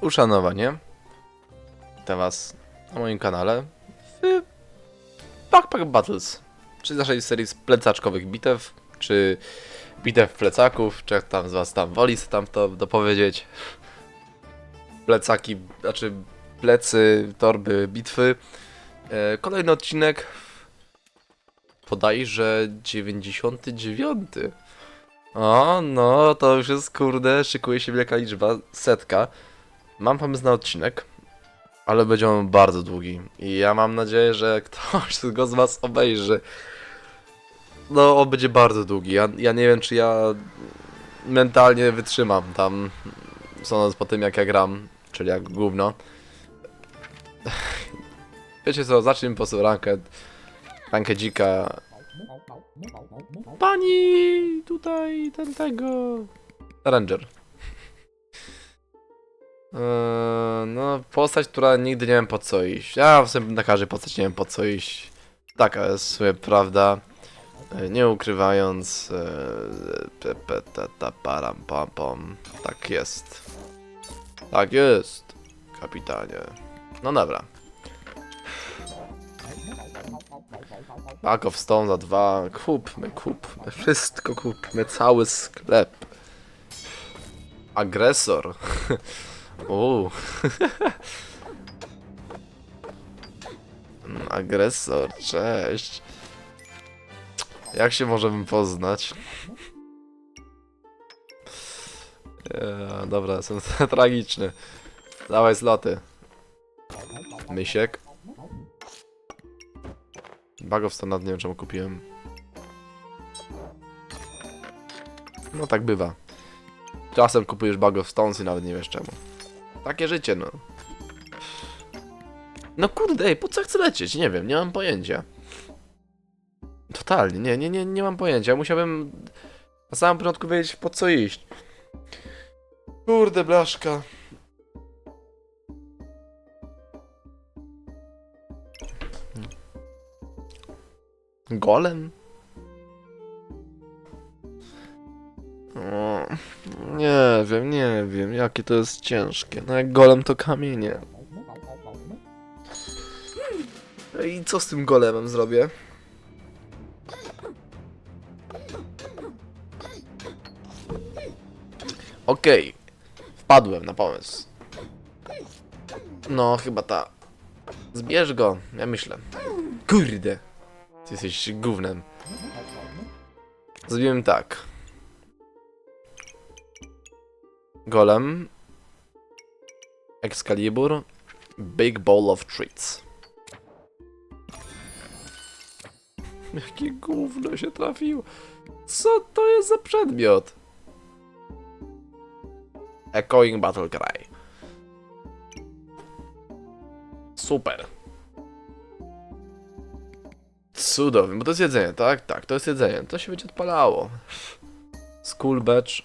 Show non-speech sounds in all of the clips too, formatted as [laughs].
uszanowanie. Witam was na moim kanale w Backpack Battles, czyli naszej serii z plecaczkowych bitew, czy bitew plecaków, czy jak tam z was tam woli sobie tam to dopowiedzieć. Plecaki, znaczy plecy, torby, bitwy. E, kolejny odcinek podajże 99. O, no, to już jest, kurde, szykuje się wielka liczba, setka. Mam pomysł na odcinek, ale będzie on bardzo długi. I ja mam nadzieję, że ktoś [laughs] go z was obejrzy. No, on będzie bardzo długi. Ja, ja nie wiem, czy ja mentalnie wytrzymam tam, sądząc po tym, jak ja gram, czyli jak gówno. [sighs] Wiecie co, zacznijmy po prostu rankę, rankę dzika. Pani tutaj, ten tego... Ranger. Eee, no, postać, która nigdy nie wiem po co iść. Ja w sumie na każdej postać nie wiem po co iść. Taka jest w sumie prawda. E, Nie ukrywając. e, pe, ta, ta, param, pam, pam. Tak jest. Tak jest, kapitanie. No dobra. Back of Stone za dwa. Kupmy, kupmy. Wszystko kupmy. Cały sklep. Agresor. [laughs] Uuu. [laughs] Mm, Agresor, cześć. Jak się możemy poznać? Eee, dobra, jestem [laughs] tragiczny. Dawaj zloty. Mysiek. Bag of Stone, nie wiem czemu kupiłem. No tak bywa. Czasem kupujesz Bag of Stones i nawet nie wiesz czemu. Takie życie, no. No kurde, po co chcę lecieć? Nie wiem, nie mam pojęcia. Totalnie, nie, nie, nie, nie mam pojęcia. Musiałbym na samym początku wiedzieć po co iść. Kurde, blaszka. Golem? O, nie wiem, nie wiem, jakie to jest ciężkie. No jak golem to kamienie. No I co z tym golemem zrobię? Okej, wpadłem na pomysł. No, chyba ta. Zbierz go, ja myślę. Kurde, ty jesteś gównem. Zrobimy tak. Golem. Excalibur. Big Bowl of Treats. Jakie gówno się trafiło. Co to jest za przedmiot? Echoing Battle Cry. Super. Cudownie, bo to jest jedzenie, tak? Tak, to jest jedzenie. To się będzie odpalało. School Badge.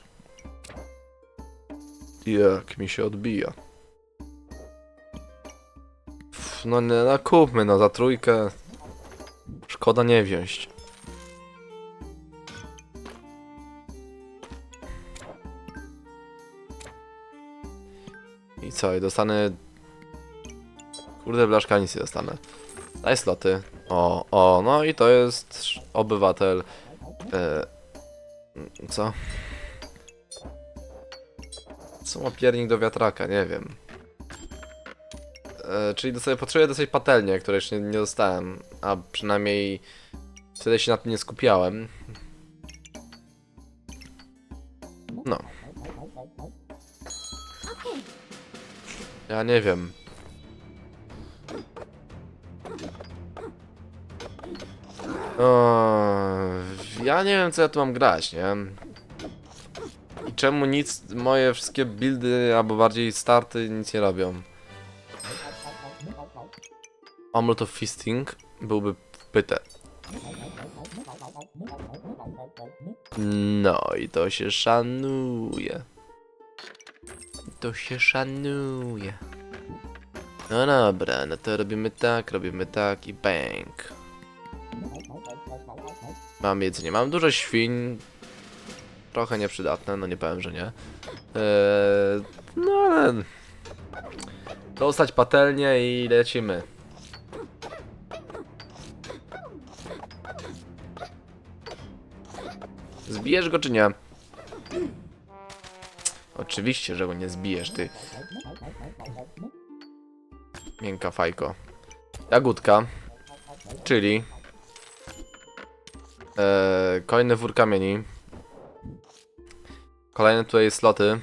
Jak mi się odbija. Pff, No nie, no kupmy no za trójkę. Szkoda nie wziąć. I co, i dostanę... Kurde, blaszka, nic nie dostanę. Daj sloty. O, o, no i to jest obywatel. E, co? Co ma piernik do wiatraka? Nie wiem. E, czyli dostaję, potrzebuję dostać patelnię, której jeszcze nie, nie dostałem. A przynajmniej wtedy się na tym nie skupiałem. No. Ja nie wiem. O, ja nie wiem co ja tu mam grać, nie? Czemu nic, moje wszystkie buildy, albo bardziej starty nic nie robią. Omelette of Fisting byłby wpyte. No i to się szanuje. To się szanuje. No dobra, no to robimy tak, robimy tak i bang. Mam jedzenie, mam dużo świń. Trochę nieprzydatne, no nie powiem, że nie. Eee, no ale Dostać patelnię i lecimy. Zbijesz go czy nie? Oczywiście, że go nie zbijesz, ty. Miękka fajko. Jagódka. Czyli... E, kolejny wór kamieni. Kolejne tutaj sloty.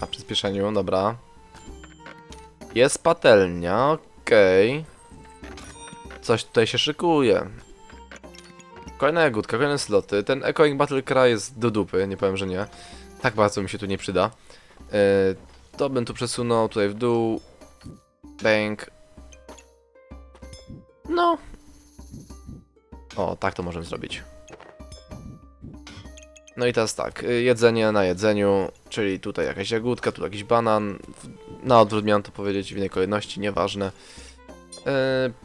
Na przyspieszeniu, dobra. Jest patelnia, okej. Coś tutaj się szykuje. Kolejna jagódka, kolejne sloty. Ten Echoing Battle Cry jest do dupy, nie powiem, że nie. Tak bardzo mi się tu nie przyda. E, to bym tu przesunął tutaj w dół. Bang. No. O, tak to możemy zrobić. No i teraz tak, y, jedzenie na jedzeniu, czyli tutaj jakaś jagódka, tu jakiś banan. Na odwrót miałem to powiedzieć w innej kolejności, nieważne. Yy,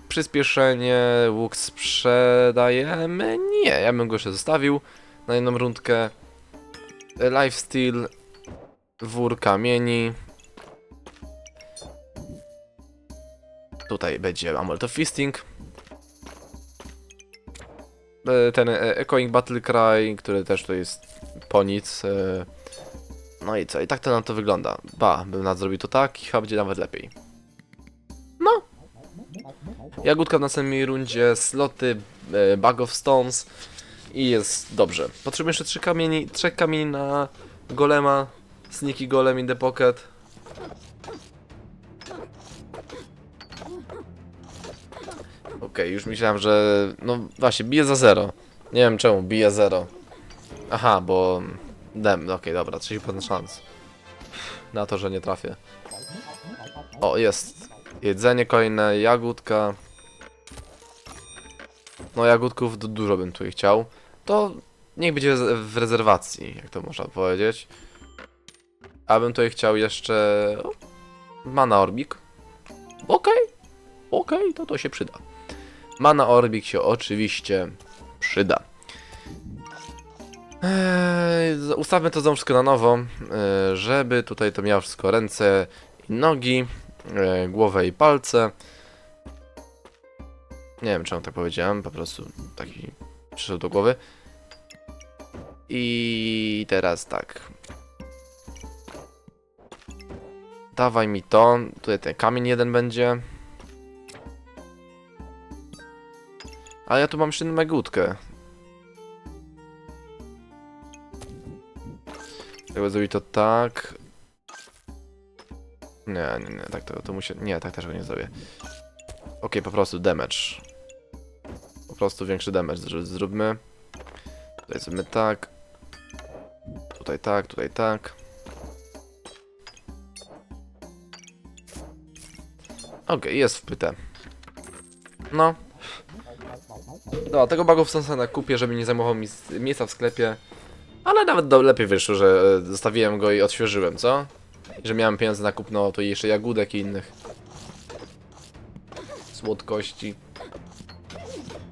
przyspieszenie, łuk sprzedajemy? Nie, ja bym go jeszcze zostawił na jedną rundkę. Lifesteal, wór kamieni. Tutaj będzie Amulet of Feasting. E, ten e, Echoing Battle Cry, który też to jest po nic. e, No i co? I tak to na to wygląda. Ba, bym nadrobił to tak i chyba będzie nawet lepiej. No. Jagódka w następnej rundzie, sloty, Bag of Stones i jest dobrze. Potrzebuję jeszcze trzy kamieni, trzech kamieni na golema, sneaky golem in the pocket. Okej, już myślałem, że. No właśnie, bije za zero. Nie wiem czemu, bije zero. Aha, bo. Dem, okej, dobra, 30% szans. Na to, że nie trafię. O, jest. Jedzenie kolejne, jagódka. No, jagódków du- dużo bym tu chciał. To niech będzie w rezerwacji, jak to można powiedzieć. A bym tutaj chciał jeszcze. Mana Orbik. Okej, okej, to to się przyda. Mana Orbik się oczywiście przyda. Eee, ustawmy to wszystko na nowo, eee, żeby tutaj to miało wszystko ręce i nogi, eee, głowę i palce. Nie wiem czemu tak powiedziałem, po prostu taki przyszedł do głowy. I teraz tak. Dawaj mi to, tutaj ten kamień jeden będzie. A ja tu mam jeszcze megutkę. Trzeba zrobić to tak. Nie, nie, nie, tak to, to musi... Nie, tak też go nie zrobię. Okej, po prostu damage. Po prostu większy damage zr- zróbmy. Tutaj zróbmy tak. Tutaj tak, tutaj tak. Okej, jest wpyte. No. No, tego bagów Sonsena kupię, żeby nie zajmował mi miejsca w sklepie. Ale nawet do, lepiej wyszło, że e, zostawiłem go i odświeżyłem, co? I że miałem pieniądze na kupno to jeszcze jagódek i innych słodkości.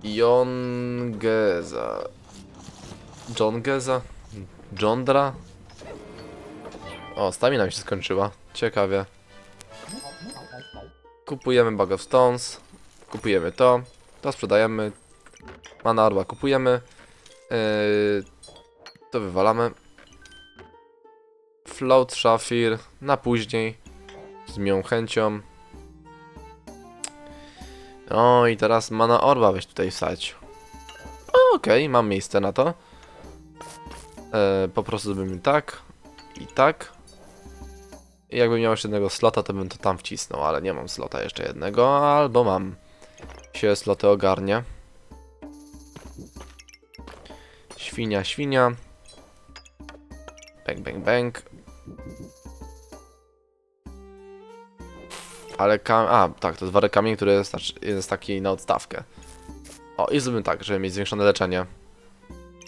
Jon Geza. John Geza? Jondra? O, stamina mi się skończyła. Ciekawie. Kupujemy Bag of Stones. Kupujemy to. To sprzedajemy. Mana Orba kupujemy. Yy, to wywalamy. Float Shafir na później. Z miłą chęcią. O i teraz Mana Orba weź tutaj wsać. O, Okej, mam miejsce na to. E, po prostu zrobimy tak i tak. Jakbym miał jeszcze jednego slota, to bym to tam wcisnął, ale nie mam slota jeszcze jednego, albo mam. Się sloty ogarnie. Świnia, świnia. Bang, bang, bang. Ale kam... A, tak, to jest worek kamień, który jest, znaczy- jest taki na odstawkę. O, i zrobimy tak, żeby mieć zwiększone leczenie.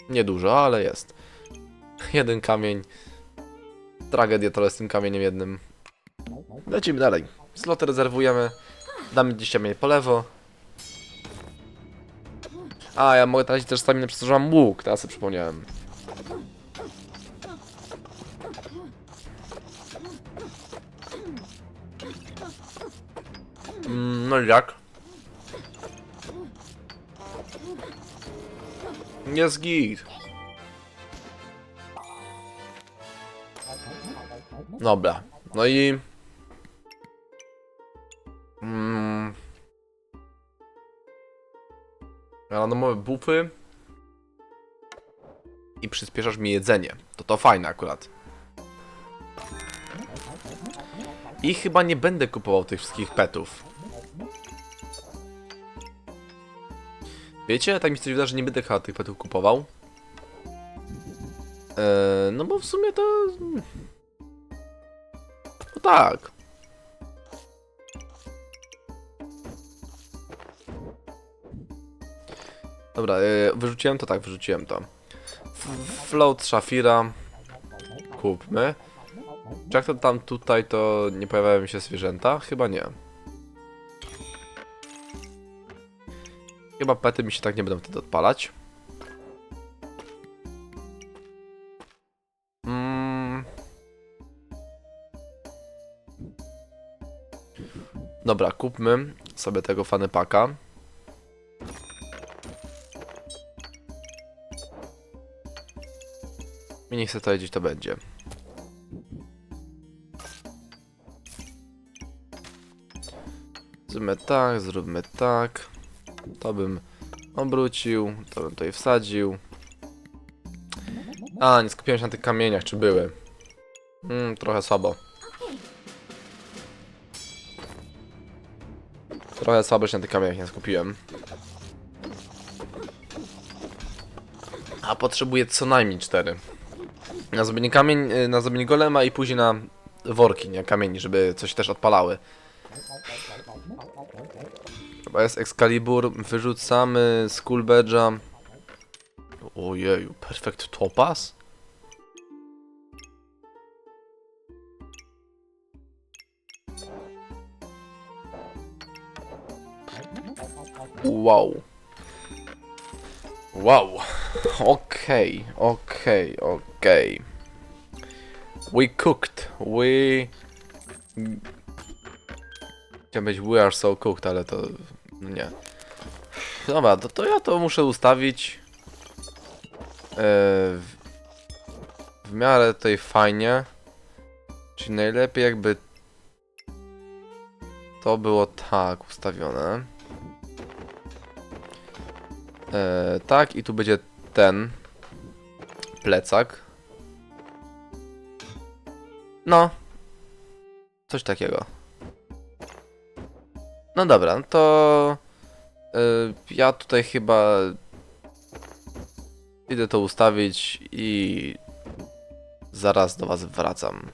Niedużo, ale jest. Jeden kamień. Tragedia to z tym kamieniem jednym. Lecimy dalej. Sloty rezerwujemy. Damy 10 kamień po lewo. A, ja mogę tracić też staminę przez to, że mam łuk. Teraz sobie przypomniałem. Mm, no i jak? Jest git. Dobra, no i... randomowe bufy i przyspieszasz mi jedzenie. To to fajne akurat. I chyba nie będę kupował tych wszystkich petów. Wiecie, tak mi się wydaje, że nie będę chyba tych petów kupował. Eee, no bo w sumie to... No tak. Dobra, e, wyrzuciłem to, tak, wyrzuciłem to. F- Float Shafira. Kupmy. Czy jak to tam tutaj, to nie pojawiają się zwierzęta? Chyba nie. Chyba pety mi się tak nie będą wtedy odpalać. Mm. Dobra, kupmy sobie tego fany paka. I niech sobie tutaj gdzieś to będzie. Zróbmy tak, zróbmy tak. To bym obrócił, to bym tutaj wsadził. A, nie skupiłem się na tych kamieniach, czy były. Mm, trochę słabo. Trochę słabo się na tych kamieniach nie skupiłem. A potrzebuję co najmniej cztery. Na zrobienie kamień, y, na zrobienie golema i później na worki, nie kamieni, żeby coś też odpalały. Chyba jest Excalibur, wyrzucamy Skull Badge'a. Ojeju, Perfect Topaz? Wow. Wow. Okej, okej, okej. We cooked. We... Chciałem być we are so cooked, ale to... nie. Dobra, to, to ja to muszę ustawić... e, w, w miarę tutaj fajnie. Czyli najlepiej jakby... To było tak ustawione. E, tak, i tu będzie ten plecak. No. Coś takiego. No dobra, no to y, ja tutaj chyba idę to ustawić i zaraz do was wracam.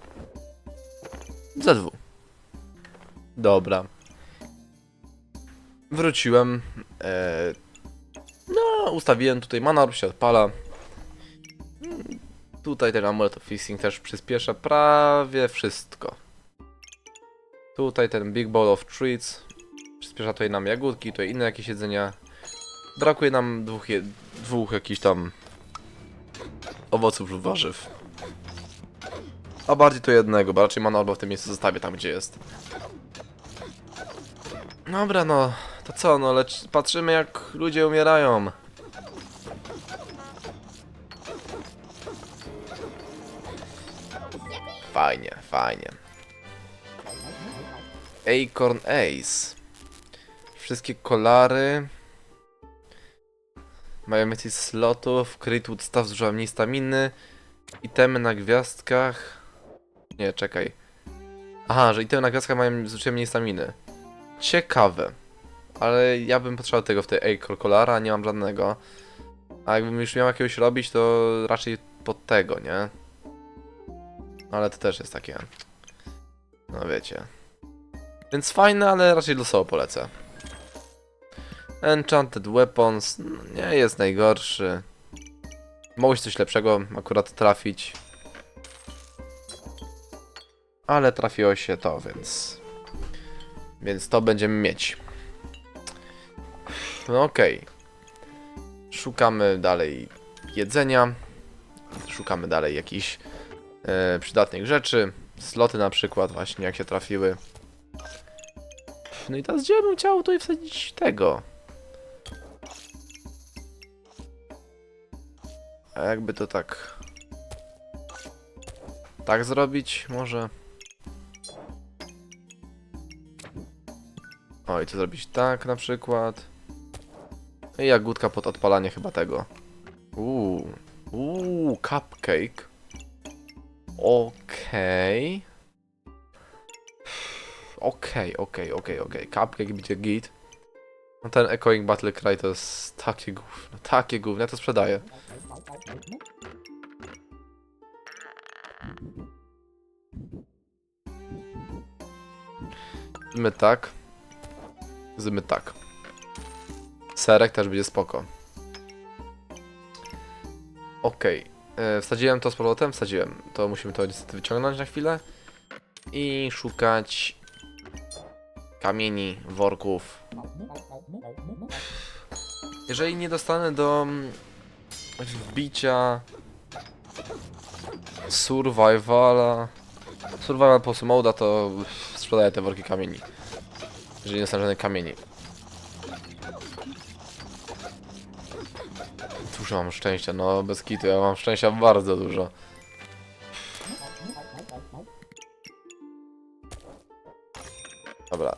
ZW. Dobra. Wróciłem. E, no, ustawiłem tutaj mana, się odpala. Mm, Tutaj ten amulet of fishing też przyspiesza prawie wszystko. Tutaj ten big bowl of treats przyspiesza tutaj nam jagódki, tutaj inne jakieś jedzenia. Brakuje nam dwóch, je, dwóch jakichś tam owoców lub warzyw. A bardziej to jednego, bo raczej albo w tym miejscu zostawię tam gdzie jest. Dobra no, to co no, lecz patrzymy jak ludzie umierają. Fajnie, fajnie. Acorn Ace. Wszystkie kolary. Mają więcej slotów. Critwood staw zużywa mniej staminy. Itemy na gwiazdkach. Nie, czekaj. Aha, że itemy na gwiazdkach mają zużycie mniej staminy. Ciekawe. Ale ja bym potrzebował tego w tej Acorn kolara, nie mam żadnego. A jakbym już miał jakiegoś robić, to raczej pod tego, nie? Ale to też jest takie. No wiecie. Więc fajne, ale raczej losowo polecę. Enchanted Weapons no, nie jest najgorszy. Mogło się coś lepszego akurat trafić. Ale trafiło się to, więc... Więc to będziemy mieć. No okej. Szukamy dalej jedzenia. Szukamy dalej jakichś e, przydatnych rzeczy. Sloty na przykład właśnie, jak się trafiły. No i teraz gdzie bym chciał tutaj wsadzić tego? A jakby to tak... Tak zrobić może? O i to zrobić tak na przykład. No I jagódka pod odpalanie chyba tego. Uuu, uuu, cupcake. Okej. Okej, okej, okej, okej. Cupcake będzie git. No ten Echoing Battle Cry to jest takie gówno, takie gówno, ja to sprzedaję. Zmy tak. Zmy tak. Serek też będzie spoko. Okej. E, Wsadziłem to z powrotem? Wsadziłem. To musimy to niestety wyciągnąć na chwilę. I szukać kamieni, worków. Jeżeli nie dostanę do mm, wbicia survivala survival po moda to sprzedaję te worki kamieni. Jeżeli nie dostanę żadnych kamieni. Dużo mam szczęścia, no bez kitu, ja mam szczęścia bardzo dużo. Dobra.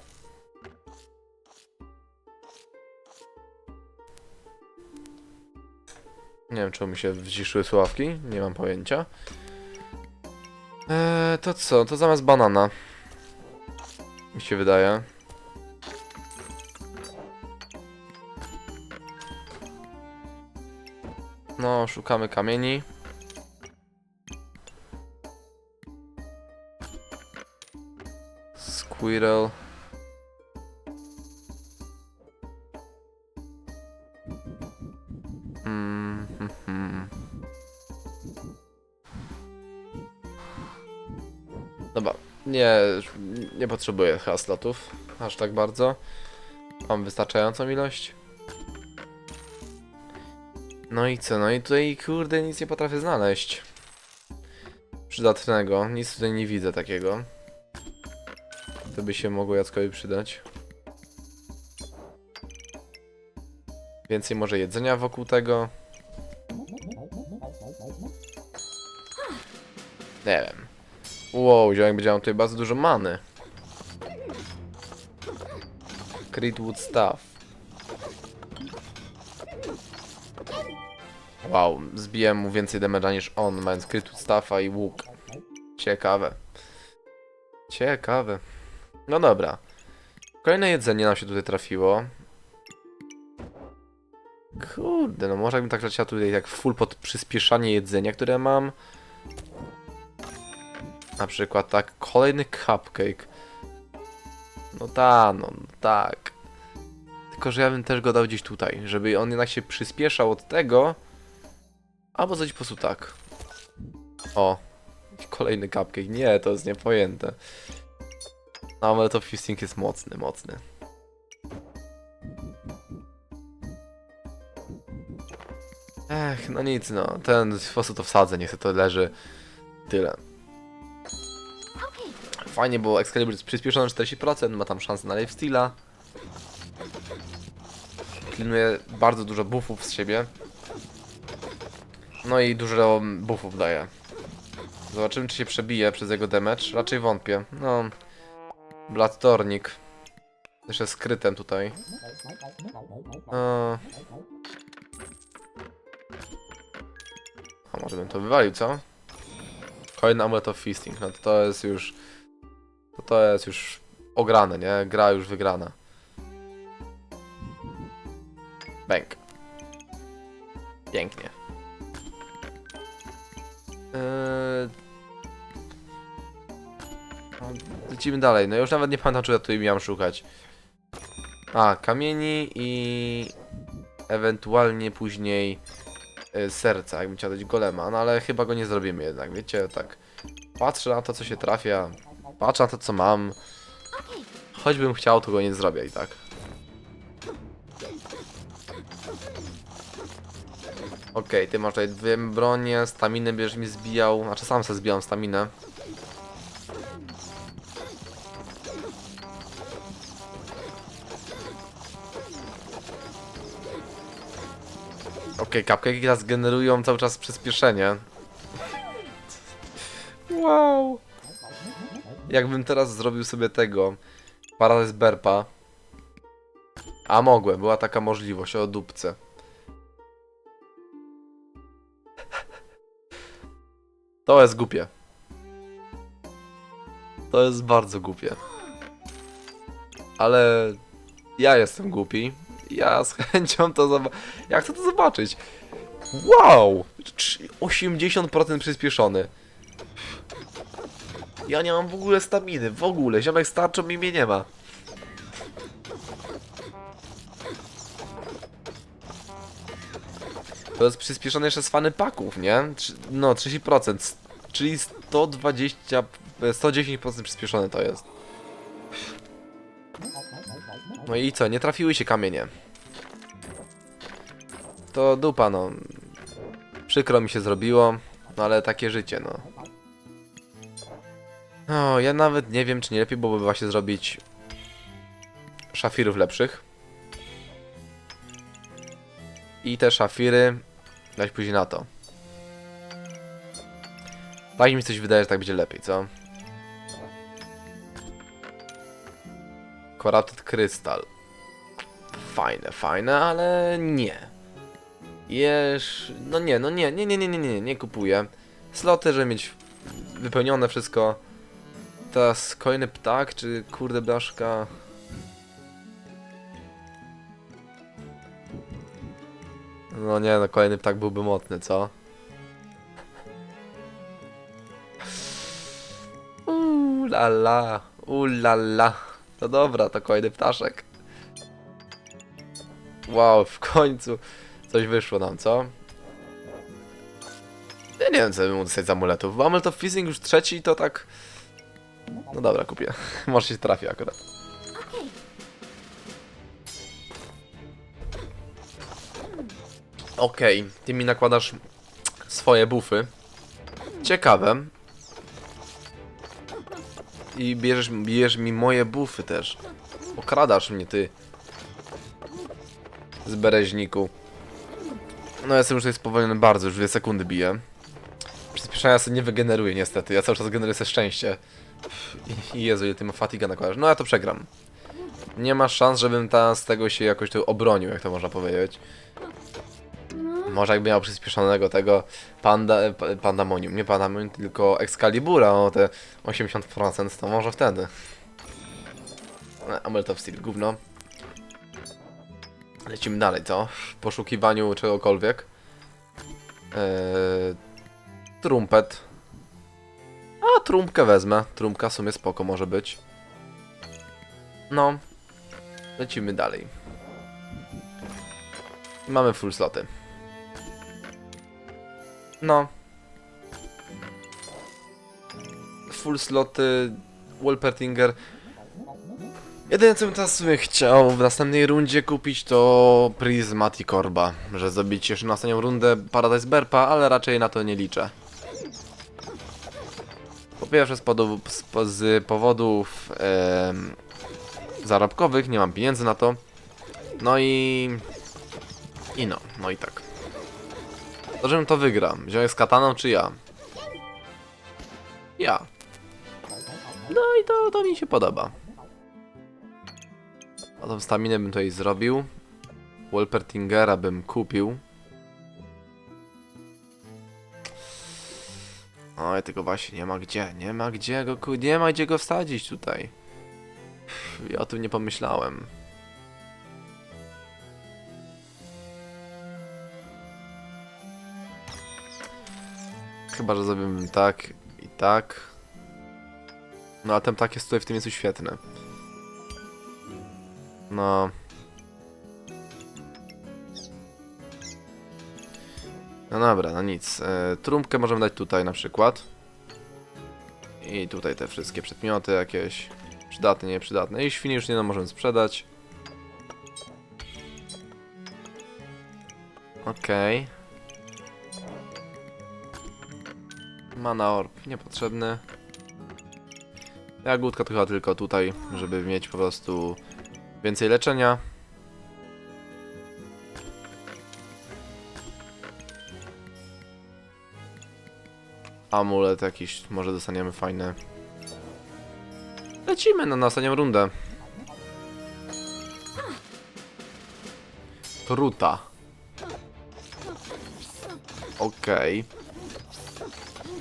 Nie wiem, czemu mi się wciszyły sławki, nie mam pojęcia. Eee, to co? To zamiast banana. Mi się wydaje. Szukamy kamieni. Squirrel. Nie, nie potrzebuję chyba slotów aż tak bardzo. Mam wystarczającą ilość. No i co? No i tutaj kurde nic nie potrafię znaleźć. Przydatnego. Nic tutaj nie widzę takiego. To by się mogło Jackowi przydać. Więcej może jedzenia wokół tego. Nie wiem. Wow, ziomek będzie miał tutaj bardzo dużo many. Critwood Staff. Wow, zbiłem mu więcej damage'a niż on, mając Critwood Staffa i łuk. Ciekawe. Ciekawe. No dobra. Kolejne jedzenie nam się tutaj trafiło. Kurde, no może jakbym tak leciał tutaj jak full pod przyspieszanie jedzenia, które mam. Na przykład tak, kolejny cupcake. No ta, no tak. Tylko, że ja bym też go dał gdzieś tutaj, żeby on jednak się przyspieszał od tego. Albo coś po prostu tak. O. Kolejny cupcake. Nie, to jest niepojęte. No, ale to fisting jest mocny, mocny. Ech, no nic, no. Ten prostu to wsadzę, niech to leży. Tyle. Fajnie, bo Excalibur jest przyspieszony o 40%, ma tam szansę na lifesteala. Klinuje bardzo dużo buffów z siebie. No i dużo buffów daje. Zobaczymy, czy się przebije przez jego damage. Raczej wątpię. No. Blood Tornik. Jeszcze skrytem tutaj. Eee. A może bym to wywalił, co? Kolejny amulet of feasting. No to, to jest już... To, to jest już ograne, nie? Gra już wygrana. Bęk. Pięknie. Lecimy dalej. No już nawet nie pamiętam, ja tutaj miałem szukać. A, kamieni i ewentualnie później y, serca, jakbym chciał dać golema, no ale chyba go nie zrobimy jednak, wiecie, tak. Patrzę na to, co się trafia, patrzę na to, co mam. Choćbym chciał, to go nie zrobię i tak. Okej, ty masz tutaj dwie bronie, staminę będziesz mi zbijał, znaczy sam sobie zbijam staminę. Okej, kapkeki nas generują cały czas przyspieszenie. Wow! Jakbym teraz zrobił sobie tego Paradise Berpa. A mogłem, była taka możliwość o dupce. To jest głupie. To jest bardzo głupie. Ale ja jestem głupi. Ja z chęcią to zobaczę. Ja chcę to zobaczyć. Wow! Trz- 80% przyspieszony. Ja nie mam w ogóle staminy, w ogóle. Ziomek starczą mi mnie nie ma. To jest przyspieszone jeszcze z fany paków, nie? No, 30%. Czyli 120, e, 110% przyspieszone to jest. No i co, nie trafiły się kamienie. To dupa, no. Przykro mi się zrobiło, no ale takie życie, no. No, ja nawet nie wiem, czy nie lepiej byłoby właśnie zrobić szafirów lepszych. I te szafiry dać później na to. Tak mi coś wydaje, że tak będzie lepiej, co? Corrupted Crystal. Fajne, fajne, ale nie. Jesz... No nie, no nie, nie, nie, nie, nie, nie, nie kupuję. Sloty, żeby mieć wypełnione wszystko. Teraz kolejny ptak, czy kurde blaszka? No nie, no kolejny ptak byłby mocny, co? Uuu la la, la. No dobra, to kolejny ptaszek. Wow, w końcu coś wyszło nam, co? Ja nie wiem, co bym mógł dostać z amuletów. Bo amulet of Fizzing już trzeci, to tak... No dobra, kupię. [laughs] Może się trafi akurat. Okej, ty mi nakładasz swoje bufy. Ciekawe. I bierzesz, bierzesz mi moje bufy też. Okradasz mnie, ty. Z bereźniku. No jestem już tutaj spowolniony bardzo, już dwie sekundy biję. Przyspieszenia sobie nie wygeneruję niestety, ja cały czas generuję sobie szczęście. I Jezu, ile ty ma fatiga nakładasz. No ja to przegram. Nie ma szans, żebym ta z tego się jakoś tu obronił, jak to można powiedzieć. Może jakby miał przyspieszonego tego panda, pa- pandamonium, nie pandamonium, tylko Excalibura o te 80%, to może wtedy. E, Amulet of Steel, gówno. Lecimy dalej, co? W poszukiwaniu czegokolwiek. Eee, trumpet. A, trumpkę wezmę. Trumpka w sumie spoko może być. No. Lecimy dalej. Mamy full sloty. No. Full sloty. Wolpertinger. Jedyne co bym teraz sobie chciał w następnej rundzie kupić to Prismatic Orba. Że zrobić jeszcze na ostatnią rundę Paradise Berpa, ale raczej na to nie liczę. Po pierwsze z, podu- z, z powodów zarobkowych, nie mam pieniędzy na to. No i... I no, no i tak. Żebym to wygram. Wziąłem z kataną czy ja? Ja. No i to, to mi się podoba. A tą staminę bym tutaj zrobił. Wolpertingera bym kupił. Oj, tylko właśnie nie ma gdzie, nie ma gdzie go, nie ma gdzie go wsadzić tutaj. Ja o tym nie pomyślałem. Chyba, że zrobimy tak i tak. No a ten tak jest tutaj w tym miejscu świetny. No. No dobra, no nic. E, trumpkę możemy dać tutaj na przykład. I tutaj te wszystkie przedmioty jakieś. Przydatne, nieprzydatne. I świnie już nie no, możemy sprzedać. Okej. Mana orb, niepotrzebny. Jagódka to chyba tylko tutaj, żeby mieć po prostu więcej leczenia. Amulet jakiś, może dostaniemy fajny. Lecimy na następną rundę. Truta. Okej. Okay.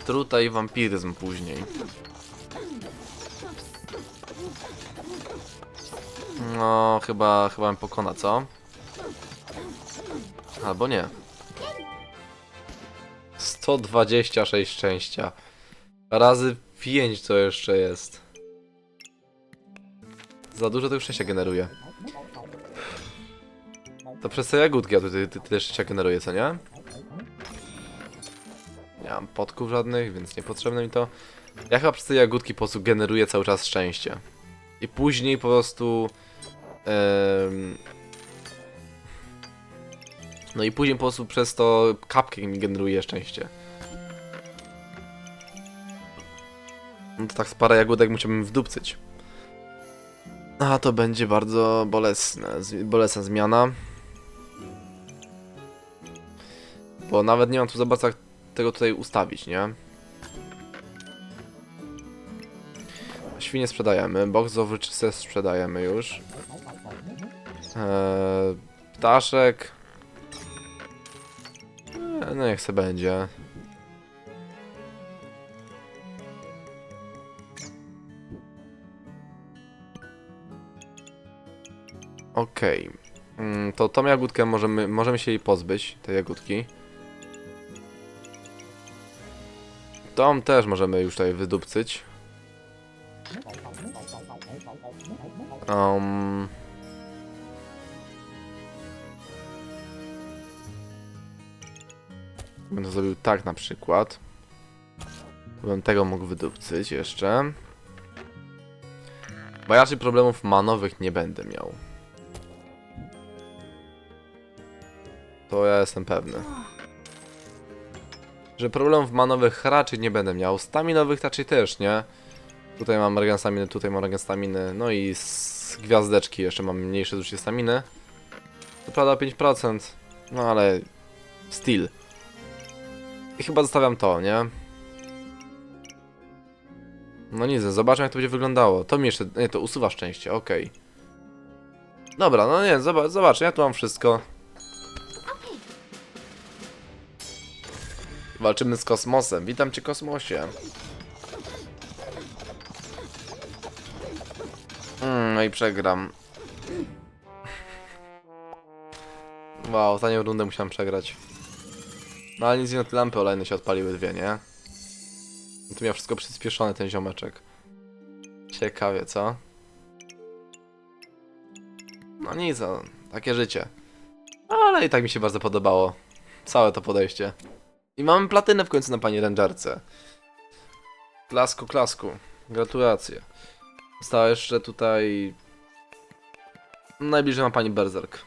Truta i wampiryzm później. No, chyba, chyba mnie pokona, co? Albo nie. 126 szczęścia. Razy 5 to jeszcze jest. Za dużo tego szczęścia generuje. To przez te jagódki ja tutaj ty- tyle szczęścia generuję, co nie? Nie mam podków żadnych, więc niepotrzebne mi to. Ja chyba przez te jagódki po prostu generuję cały czas szczęście. I później po prostu... no i później po prostu przez to kapkę mi generuje szczęście. No to tak z parę jagódek musiałbym wdupcyć. A to będzie bardzo bolesne, bolesna zmiana. Bo nawet nie mam tu za bardzo tego tutaj ustawić, nie? Świnie sprzedajemy, box zowyczyste sprzedajemy już. Eee, ptaszek. Eee, no niech se będzie. Okej. Mm, To tą jagódkę możemy, możemy się jej pozbyć, tej jagódki. Tą też możemy już tutaj wydupcyć. Um, Będę zrobił tak na przykład. Bym tego mógł wydupcyć jeszcze. Bo raczej problemów manowych nie będę miał. To ja jestem pewny. Że problemów manowych raczej nie będę miał. Staminowych raczej też, nie? Tutaj mam regen staminy, tutaj mam regen staminy. No i z gwiazdeczki jeszcze mam mniejsze zużycie staminy. To prawda o 5%. No ale... Still. I chyba zostawiam to, nie? No nic, zobaczmy jak to będzie wyglądało. To mi jeszcze... Nie, to usuwa szczęście, okej. Dobra, no nie, zobacz, zobacz, ja tu mam wszystko. Walczymy z kosmosem. Witam cię, kosmosie. Mm, no i przegram. Wow, ostatnią rundę musiałem przegrać. No ale nic nie, te lampy olejne się odpaliły dwie, nie? Tu miał wszystko przyspieszone ten ziomeczek. Ciekawie, co? No nic, no, takie życie. Ale i tak mi się bardzo podobało. Całe to podejście. I mamy platynę w końcu na pani Rangerce. Klasku, klasku. Gratulacje. Została jeszcze tutaj... Najbliżej ma pani Berserk.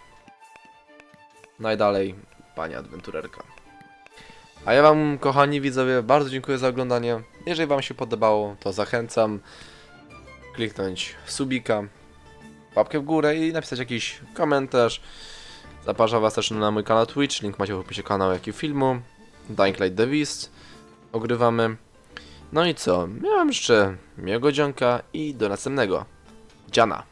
Najdalej pani Adwenturerka. A ja wam, kochani widzowie, bardzo dziękuję za oglądanie. Jeżeli wam się podobało, to zachęcam kliknąć subika, łapkę w górę i napisać jakiś komentarz. Zapraszam was też na mój kanał Twitch, link macie w opisie kanału, jak i filmu. Dying Light The Beast ogrywamy. No i co? Miałem jeszcze miłego dzionka i do następnego. Dziana.